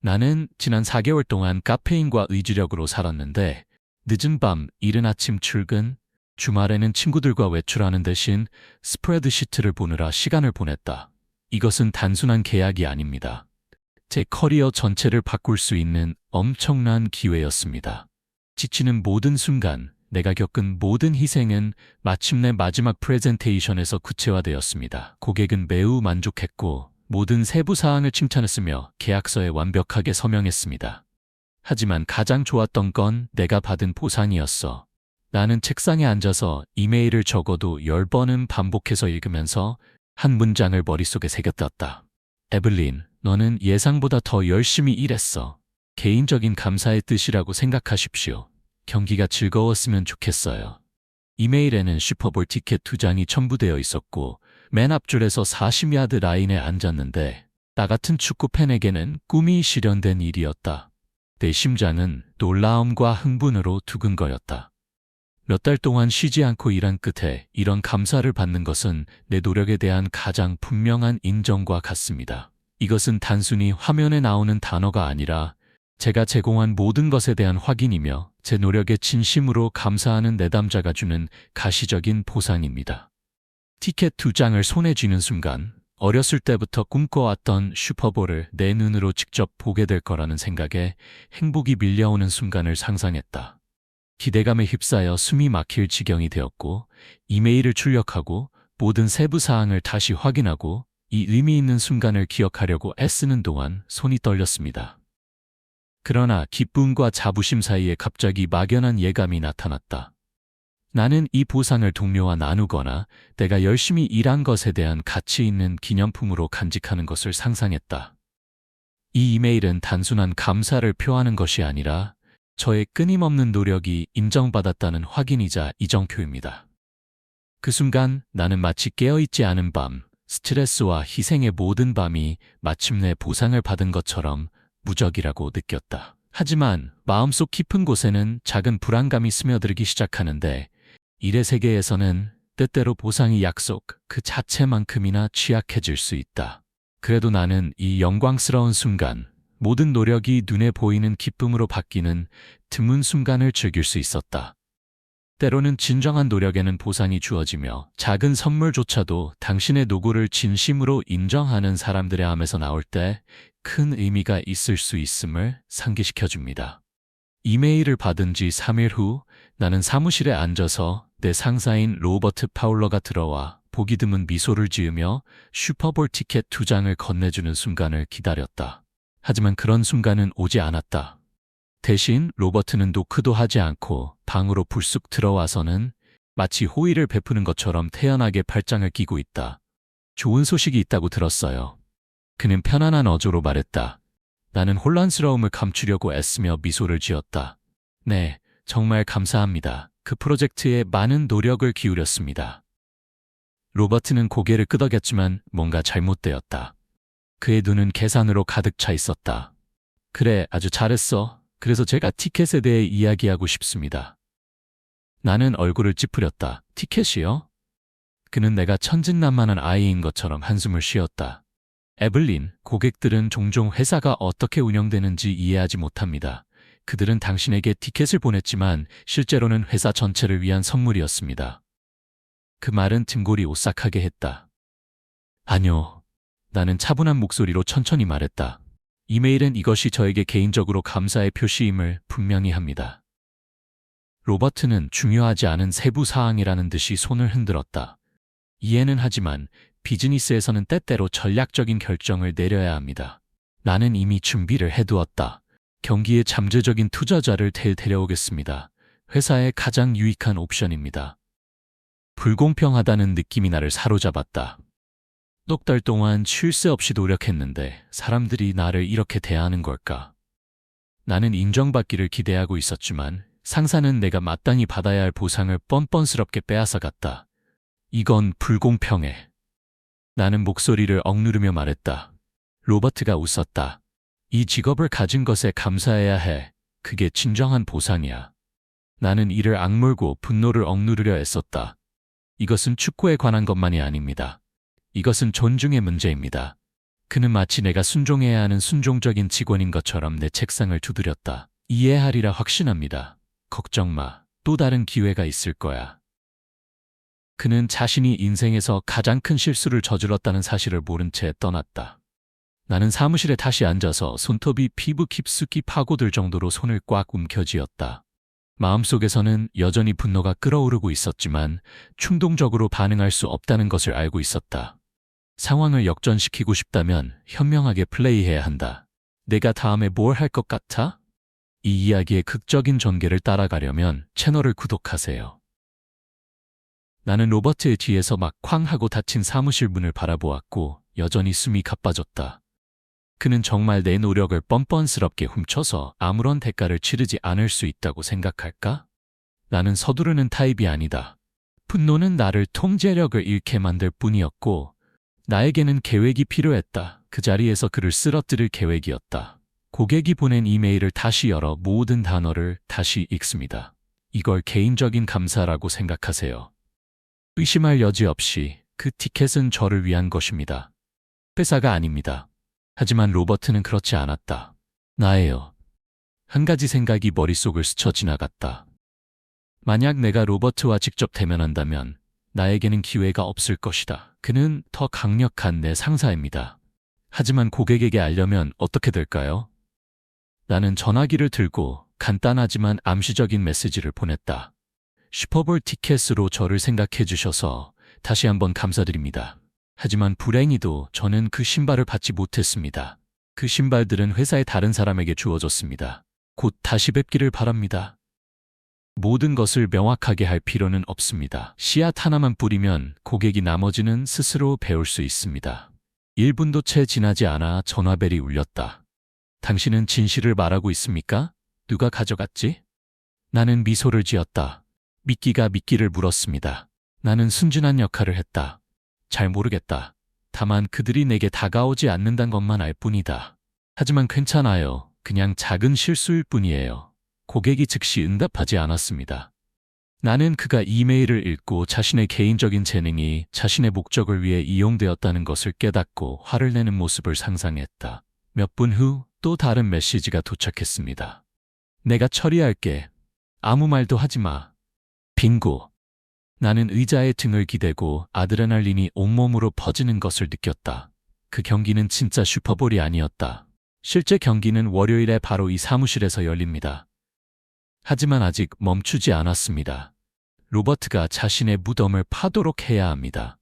나는 지난 4개월 동안 카페인과 의지력으로 살았는데 늦은 밤, 이른 아침 출근, 주말에는 친구들과 외출하는 대신 스프레드시트를 보느라 시간을 보냈다. 이것은 단순한 계약이 아닙니다. 제 커리어 전체를 바꿀 수 있는 엄청난 기회였습니다. 지치는 모든 순간, 내가 겪은 모든 희생은 마침내 마지막 프레젠테이션에서 구체화되었습니다. 고객은 매우 만족했고 모든 세부 사항을 칭찬했으며 계약서에 완벽하게 서명했습니다. 하지만 가장 좋았던 건 내가 받은 보상이었어. 나는 책상에 앉아서 이메일을 적어도 열 번은 반복해서 읽으면서 한 문장을 머릿속에 새겼다. 에블린, 너는 예상보다 더 열심히 일했어. 개인적인 감사의 뜻이라고 생각하십시오. 경기가 즐거웠으면 좋겠어요. 이메일에는 슈퍼볼 티켓 두 장이 첨부되어 있었고 맨 앞줄에서 40야드 라인에 앉았는데 나 같은 축구 팬에게는 꿈이 실현된 일이었다. 내 심장은 놀라움과 흥분으로 두근거렸다. 몇 달 동안 쉬지 않고 일한 끝에 이런 감사를 받는 것은 내 노력에 대한 가장 분명한 인정과 같습니다. 이것은 단순히 화면에 나오는 단어가 아니라 제가 제공한 모든 것에 대한 확인이며 제 노력에 진심으로 감사하는 내담자가 주는 가시적인 보상입니다. 티켓 두 장을 손에 쥐는 순간 어렸을 때부터 꿈꿔왔던 슈퍼볼을 내 눈으로 직접 보게 될 거라는 생각에 행복이 밀려오는 순간을 상상했다. 기대감에 휩싸여 숨이 막힐 지경이 되었고 이메일을 출력하고 모든 세부 사항을 다시 확인하고 이 의미 있는 순간을 기억하려고 애쓰는 동안 손이 떨렸습니다. 그러나 기쁨과 자부심 사이에 갑자기 막연한 예감이 나타났다. 나는 이 보상을 동료와 나누거나 내가 열심히 일한 것에 대한 가치 있는 기념품으로 간직하는 것을 상상했다. 이 이메일은 단순한 감사를 표하는 것이 아니라 저의 끊임없는 노력이 인정받았다는 확인이자 이정표입니다. 그 순간 나는 마치 깨어있지 않은 밤, 스트레스와 희생의 모든 밤이 마침내 보상을 받은 것처럼 무적이라고 느꼈다. 하지만 마음속 깊은 곳에는 작은 불안감이 스며들기 시작하는데 일의 세계에서는 때때로 보상이 약속 그 자체만큼이나 취약해질 수 있다. 그래도 나는 이 영광스러운 순간, 모든 노력이 눈에 보이는 기쁨으로 바뀌는 드문 순간을 즐길 수 있었다. 때로는 진정한 노력에는 보상이 주어지며 작은 선물조차도 당신의 노고를 진심으로 인정하는 사람들의 암에서 나올 때 큰 의미가 있을 수 있음을 상기시켜 줍니다. 이메일을 받은 지 3일 후 나는 사무실에 앉아서 내 상사인 로버트 파울러가 들어와 보기 드문 미소를 지으며 슈퍼볼 티켓 두 장을 건네주는 순간을 기다렸다. 하지만 그런 순간은 오지 않았다. 대신 로버트는 노크도 하지 않고 방으로 불쑥 들어와서는 마치 호의를 베푸는 것처럼 태연하게 팔짱을 끼고 있다. 좋은 소식이 있다고 들었어요. 그는 편안한 어조로 말했다. 나는 혼란스러움을 감추려고 애쓰며 미소를 지었다. 네, 정말 감사합니다. 그 프로젝트에 많은 노력을 기울였습니다. 로버트는 고개를 끄덕였지만 뭔가 잘못되었다. 그의 눈은 계산으로 가득 차 있었다. 그래, 아주 잘했어. 그래서 제가 티켓에 대해 이야기하고 싶습니다. 나는 얼굴을 찌푸렸다. 티켓이요? 그는 내가 천진난만한 아이인 것처럼 한숨을 쉬었다. 에블린, 고객들은 종종 회사가 어떻게 운영되는지 이해하지 못합니다. 그들은 당신에게 티켓을 보냈지만 실제로는 회사 전체를 위한 선물이었습니다. 그 말은 등골이 오싹하게 했다. 아니요. 나는 차분한 목소리로 천천히 말했다. 이메일은 이것이 저에게 개인적으로 감사의 표시임을 분명히 합니다. 로버트는 중요하지 않은 세부 사항이라는 듯이 손을 흔들었다. 이해는 하지만 비즈니스에서는 때때로 전략적인 결정을 내려야 합니다. 나는 이미 준비를 해두었다. 경기에 잠재적인 투자자를 데, 데려오겠습니다. 회사의 가장 유익한 옵션입니다. 불공평하다는 느낌이 나를 사로잡았다. 넉 달 동안 쉴 새 없이 노력했는데 사람들이 나를 이렇게 대하는 걸까? 나는 인정받기를 기대하고 있었지만 상사는 내가 마땅히 받아야 할 보상을 뻔뻔스럽게 빼앗아갔다. 이건 불공평해. 나는 목소리를 억누르며 말했다. 로버트가 웃었다. 이 직업을 가진 것에 감사해야 해. 그게 진정한 보상이야. 나는 이를 악물고 분노를 억누르려 애썼다. 이것은 축구에 관한 것만이 아닙니다. 이것은 존중의 문제입니다. 그는 마치 내가 순종해야 하는 순종적인 직원인 것처럼 내 책상을 두드렸다. 이해하리라 확신합니다. 걱정 마. 또 다른 기회가 있을 거야. 그는 자신이 인생에서 가장 큰 실수를 저질렀다는 사실을 모른 채 떠났다. 나는 사무실에 다시 앉아서 손톱이 피부 깊숙이 파고들 정도로 손을 꽉 움켜쥐었다. 마음속에서는 여전히 분노가 끓어오르고 있었지만 충동적으로 반응할 수 없다는 것을 알고 있었다. 상황을 역전시키고 싶다면 현명하게 플레이해야 한다. 내가 다음에 뭘 할 것 같아? 이 이야기의 극적인 전개를 따라가려면 채널을 구독하세요. 나는 로버트의 뒤에서 막 쾅 하고 닫힌 사무실 문을 바라보았고 여전히 숨이 가빠졌다. 그는 정말 내 노력을 뻔뻔스럽게 훔쳐서 아무런 대가를 치르지 않을 수 있다고 생각할까? 나는 서두르는 타입이 아니다. 분노는 나를 통제력을 잃게 만들 뿐이었고 나에게는 계획이 필요했다. 그 자리에서 그를 쓰러뜨릴 계획이었다. 고객이 보낸 이메일을 다시 열어 모든 단어를 다시 읽습니다. 이걸 개인적인 감사라고 생각하세요. 의심할 여지 없이 그 티켓은 저를 위한 것입니다. 회사가 아닙니다. 하지만 로버트는 그렇지 않았다. 나예요. 한 가지 생각이 머릿속을 스쳐 지나갔다. 만약 내가 로버트와 직접 대면한다면 나에게는 기회가 없을 것이다. 그는 더 강력한 내 상사입니다. 하지만 고객에게 알려면 어떻게 될까요? 나는 전화기를 들고 간단하지만 암시적인 메시지를 보냈다. 슈퍼볼 티켓으로 저를 생각해 주셔서 다시 한번 감사드립니다. 하지만 불행히도 저는 그 신발을 받지 못했습니다. 그 신발들은 회사의 다른 사람에게 주어졌습니다. 곧 다시 뵙기를 바랍니다. 모든 것을 명확하게 할 필요는 없습니다. 씨앗 하나만 뿌리면 고객이 나머지는 스스로 배울 수 있습니다. 1분도 채 지나지 않아 전화벨이 울렸다. 당신은 진실을 말하고 있습니까? 누가 가져갔지? 나는 미소를 지었다. 미끼가 미끼를 물었습니다. 나는 순진한 역할을 했다. 잘 모르겠다. 다만 그들이 내게 다가오지 않는단 것만 알 뿐이다. 하지만 괜찮아요. 그냥 작은 실수일 뿐이에요. 고객이 즉시 응답하지 않았습니다. 나는 그가 이메일을 읽고 자신의 개인적인 재능이 자신의 목적을 위해 이용되었다는 것을 깨닫고 화를 내는 모습을 상상했다. 몇 분 후 또 다른 메시지가 도착했습니다. 내가 처리할게. 아무 말도 하지 마. 빙고. 나는 의자에 등을 기대고 아드레날린이 온몸으로 퍼지는 것을 느꼈다. 그 경기는 진짜 슈퍼볼이 아니었다. 실제 경기는 월요일에 바로 이 사무실에서 열립니다. 하지만 아직 멈추지 않았습니다. 로버트가 자신의 무덤을 파도록 해야 합니다.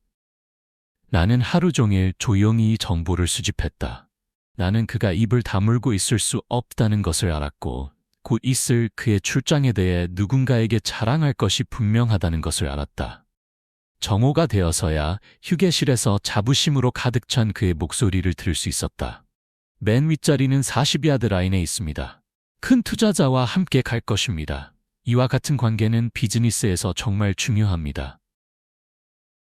나는 하루 종일 조용히 정보를 수집했다. 나는 그가 입을 다물고 있을 수 없다는 것을 알았고 곧 있을 그의 출장에 대해 누군가에게 자랑할 것이 분명하다는 것을 알았다. 정오가 되어서야 휴게실에서 자부심으로 가득 찬 그의 목소리를 들을 수 있었다. 맨 윗자리는 40야드 라인에 있습니다. 큰 투자자와 함께 갈 것입니다. 이와 같은 관계는 비즈니스에서 정말 중요합니다.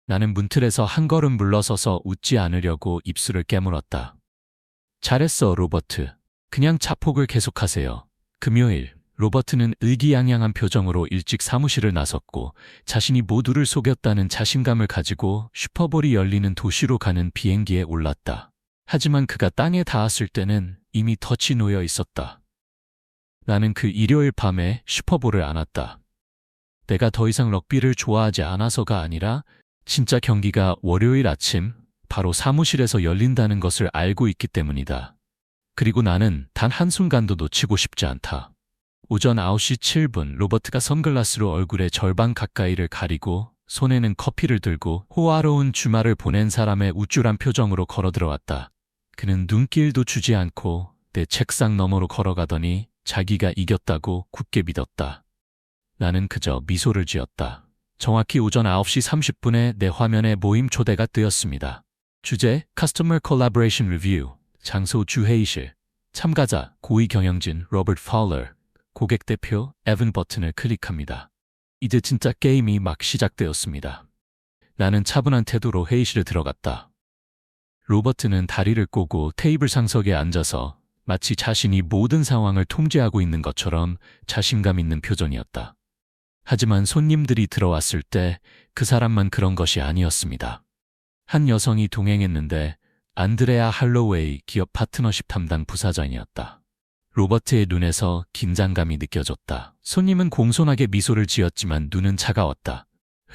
나는 문틀에서 한 걸음 물러서서 웃지 않으려고 입술을 깨물었다. 잘했어, 로버트. 그냥 자폭을 계속하세요. 금요일, 로버트는 의기양양한 표정으로 일찍 사무실을 나섰고 자신이 모두를 속였다는 자신감을 가지고 슈퍼볼이 열리는 도시로 가는 비행기에 올랐다. 하지만 그가 땅에 닿았을 때는 이미 덫이 놓여 있었다. 나는 그 일요일 밤에 슈퍼볼을 안았다. 내가 더 이상 럭비를 좋아하지 않아서가 아니라 진짜 경기가 월요일 아침 바로 사무실에서 열린다는 것을 알고 있기 때문이다. 그리고 나는 단 한순간도 놓치고 싶지 않다. 오전 9시 7분 로버트가 선글라스로 얼굴의 절반 가까이를 가리고 손에는 커피를 들고 호화로운 주말을 보낸 사람의 우쭐한 표정으로 걸어 들어왔다. 그는 눈길도 주지 않고 내 책상 너머로 걸어가더니 자기가 이겼다고 굳게 믿었다. 나는 그저 미소를 지었다. 정확히 오전 9시 30분에 내 화면에 모임 초대가 뜨였습니다. 주제 Customer Collaboration Review 장소 주회의실 참가자 고위 경영진 로버트 파울러 고객 대표 에븐 버튼을 클릭합니다. 이제 진짜 게임이 막 시작되었습니다. 나는 차분한 태도로 회의실에 들어갔다. 로버트는 다리를 꼬고 테이블 상석에 앉아서 마치 자신이 모든 상황을 통제하고 있는 것처럼 자신감 있는 표정이었다. 하지만 손님들이 들어왔을 때 그 사람만 그런 것이 아니었습니다. 한 여성이 동행했는데 안드레아 할로웨이 기업 파트너십 담당 부사장이었다. 로버트의 눈에서 긴장감이 느껴졌다. 손님은 공손하게 미소를 지었지만 눈은 차가웠다.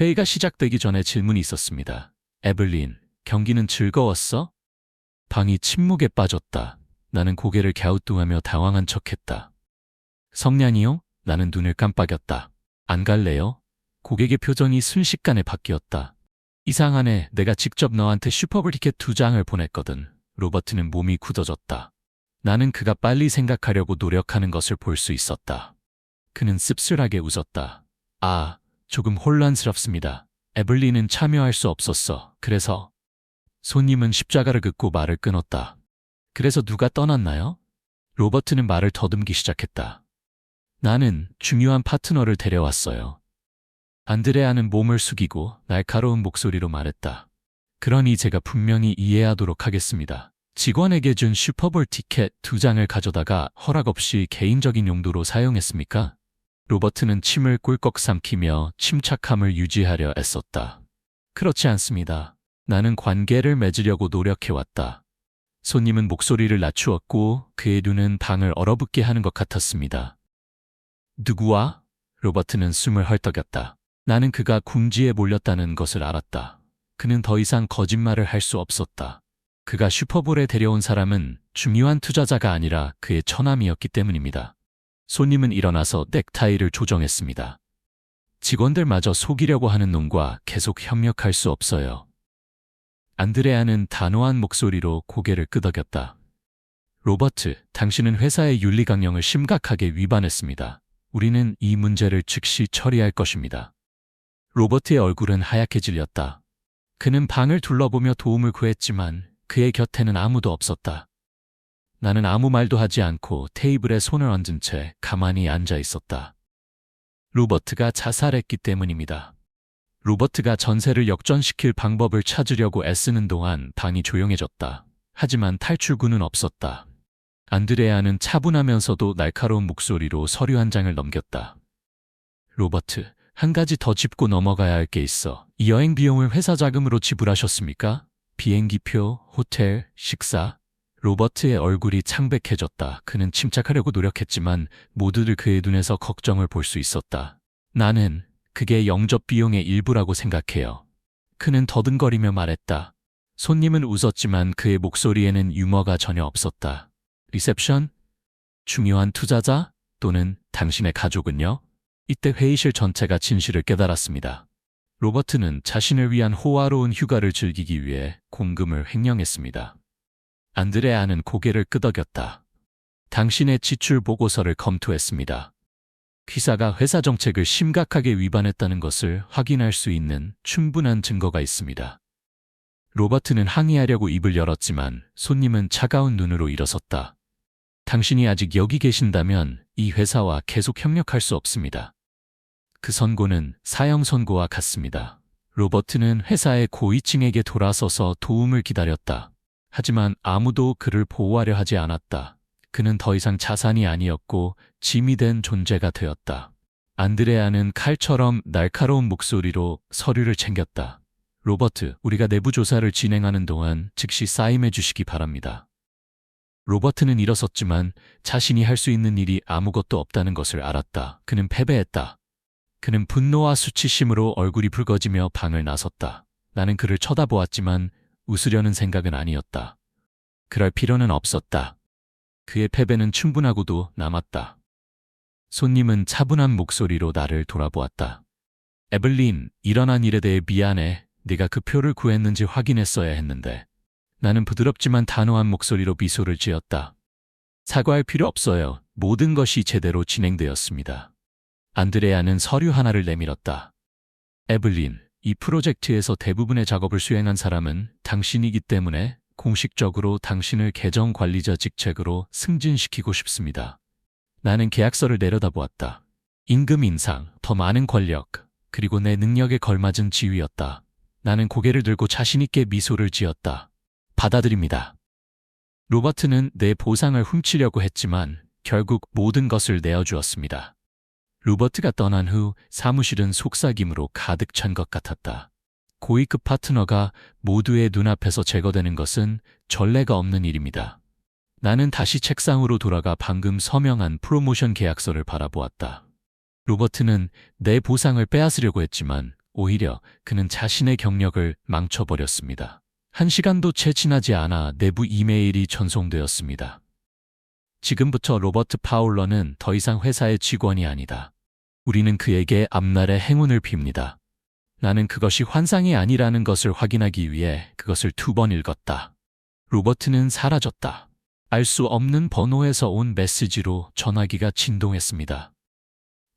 회의가 시작되기 전에 질문이 있었습니다. 에블린, 경기는 즐거웠어? 방이 침묵에 빠졌다. 나는 고개를 갸우뚱하며 당황한 척했다. 성냥이요? 나는 눈을 깜빡였다. 안 갈래요? 고객의 표정이 순식간에 바뀌었다. 이상하네. 내가 직접 너한테 슈퍼볼 티켓 두 장을 보냈거든. 로버트는 몸이 굳어졌다. 나는 그가 빨리 생각하려고 노력하는 것을 볼 수 있었다. 그는 씁쓸하게 웃었다. 아, 조금 혼란스럽습니다. 에블린은 참여할 수 없었어. 그래서 손님은 십자가를 긋고 말을 끊었다. 그래서 누가 떠났나요? 로버트는 말을 더듬기 시작했다. 나는 중요한 파트너를 데려왔어요. 안드레아는 몸을 숙이고 날카로운 목소리로 말했다. 그러니 제가 분명히 이해하도록 하겠습니다. 직원에게 준 슈퍼볼 티켓 두 장을 가져다가 허락 없이 개인적인 용도로 사용했습니까? 로버트는 침을 꿀꺽 삼키며 침착함을 유지하려 애썼다. 그렇지 않습니다. 나는 관계를 맺으려고 노력해왔다. 손님은 목소리를 낮추었고 그의 눈은 방을 얼어붙게 하는 것 같았습니다. 누구와? 로버트는 숨을 헐떡였다. 나는 그가 궁지에 몰렸다는 것을 알았다. 그는 더 이상 거짓말을 할 수 없었다. 그가 슈퍼볼에 데려온 사람은 중요한 투자자가 아니라 그의 처남이었기 때문입니다. 손님은 일어나서 넥타이를 조정했습니다. 직원들마저 속이려고 하는 놈과 계속 협력할 수 없어요. 안드레아는 단호한 목소리로 고개를 끄덕였다. 로버트, 당신은 회사의 윤리 강령을 심각하게 위반했습니다. 우리는 이 문제를 즉시 처리할 것입니다. 로버트의 얼굴은 하얗게 질렸다. 그는 방을 둘러보며 도움을 구했지만 그의 곁에는 아무도 없었다. 나는 아무 말도 하지 않고 테이블에 손을 얹은 채 가만히 앉아 있었다. 로버트가 자살했기 때문입니다. 로버트가 전세를 역전시킬 방법을 찾으려고 애쓰는 동안 방이 조용해졌다. 하지만 탈출구는 없었다. 안드레아는 차분하면서도 날카로운 목소리로 서류 한 장을 넘겼다. 로버트, 한 가지 더 짚고 넘어가야 할 게 있어. 이 여행 비용을 회사 자금으로 지불하셨습니까? 비행기표, 호텔, 식사. 로버트의 얼굴이 창백해졌다. 그는 침착하려고 노력했지만 모두들 그의 눈에서 걱정을 볼 수 있었다. 나는 그게 영접 비용의 일부라고 생각해요. 그는 더듬거리며 말했다. 손님은 웃었지만 그의 목소리에는 유머가 전혀 없었다. 리셉션? 중요한 투자자? 또는 당신의 가족은요? 이때 회의실 전체가 진실을 깨달았습니다. 로버트는 자신을 위한 호화로운 휴가를 즐기기 위해 공금을 횡령했습니다. 안드레아는 고개를 끄덕였다. 당신의 지출 보고서를 검토했습니다. 기사가 회사 정책을 심각하게 위반했다는 것을 확인할 수 있는 충분한 증거가 있습니다. 로버트는 항의하려고 입을 열었지만 손님은 차가운 눈으로 일어섰다. 당신이 아직 여기 계신다면 이 회사와 계속 협력할 수 없습니다. 그 선고는 사형 선고와 같습니다. 로버트는 회사의 고위층에게 돌아서서 도움을 기다렸다. 하지만 아무도 그를 보호하려 하지 않았다. 그는 더 이상 자산이 아니었고 짐이 된 존재가 되었다. 안드레아는 칼처럼 날카로운 목소리로 서류를 챙겼다. 로버트, 우리가 내부 조사를 진행하는 동안 즉시 사임해 주시기 바랍니다. 로버트는 일어섰지만 자신이 할 수 있는 일이 아무것도 없다는 것을 알았다. 그는 패배했다. 그는 분노와 수치심으로 얼굴이 붉어지며 방을 나섰다. 나는 그를 쳐다보았지만 웃으려는 생각은 아니었다. 그럴 필요는 없었다. 그의 패배는 충분하고도 남았다. 손님은 차분한 목소리로 나를 돌아보았다. 에블린, 일어난 일에 대해 미안해. 네가 그 표를 구했는지 확인했어야 했는데. 나는 부드럽지만 단호한 목소리로 미소를 지었다. 사과할 필요 없어요. 모든 것이 제대로 진행되었습니다. 안드레아는 서류 하나를 내밀었다. 에블린, 이 프로젝트에서 대부분의 작업을 수행한 사람은 당신이기 때문에 공식적으로 당신을 계정 관리자 직책으로 승진시키고 싶습니다. 나는 계약서를 내려다보았다. 임금 인상, 더 많은 권력, 그리고 내 능력에 걸맞은 지위였다. 나는 고개를 들고 자신있게 미소를 지었다. 받아들입니다. 로버트는 내 보상을 훔치려고 했지만 결국 모든 것을 내어주었습니다. 로버트가 떠난 후 사무실은 속삭임으로 가득 찬 것 같았다. 고위급 파트너가 모두의 눈앞에서 제거되는 것은 전례가 없는 일입니다. 나는 다시 책상으로 돌아가 방금 서명한 프로모션 계약서를 바라보았다. 로버트는 내 보상을 빼앗으려고 했지만 오히려 그는 자신의 경력을 망쳐버렸습니다. 한 시간도 채 지나지 않아 내부 이메일이 전송되었습니다. 지금부터 로버트 파울러는 더 이상 회사의 직원이 아니다. 우리는 그에게 앞날의 행운을 빕니다. 나는 그것이 환상이 아니라는 것을 확인하기 위해 그것을 두 번 읽었다. 로버트는 사라졌다. 알 수 없는 번호에서 온 메시지로 전화기가 진동했습니다.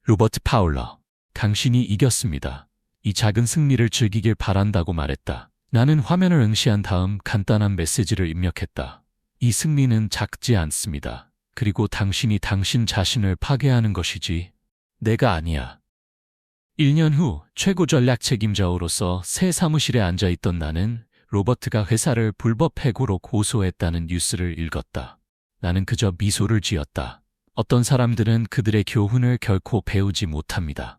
로버트 파울러, 당신이 이겼습니다. 이 작은 승리를 즐기길 바란다고 말했다. 나는 화면을 응시한 다음 간단한 메시지를 입력했다. 이 승리는 작지 않습니다. 그리고 당신이 당신 자신을 파괴하는 것이지 내가 아니야. 1년 후 최고 전략 책임자로서 새 사무실에 앉아 있던 나는 로버트가 회사를 불법 해고로 고소했다는 뉴스를 읽었다. 나는 그저 미소를 지었다. 어떤 사람들은 그들의 교훈을 결코 배우지 못합니다.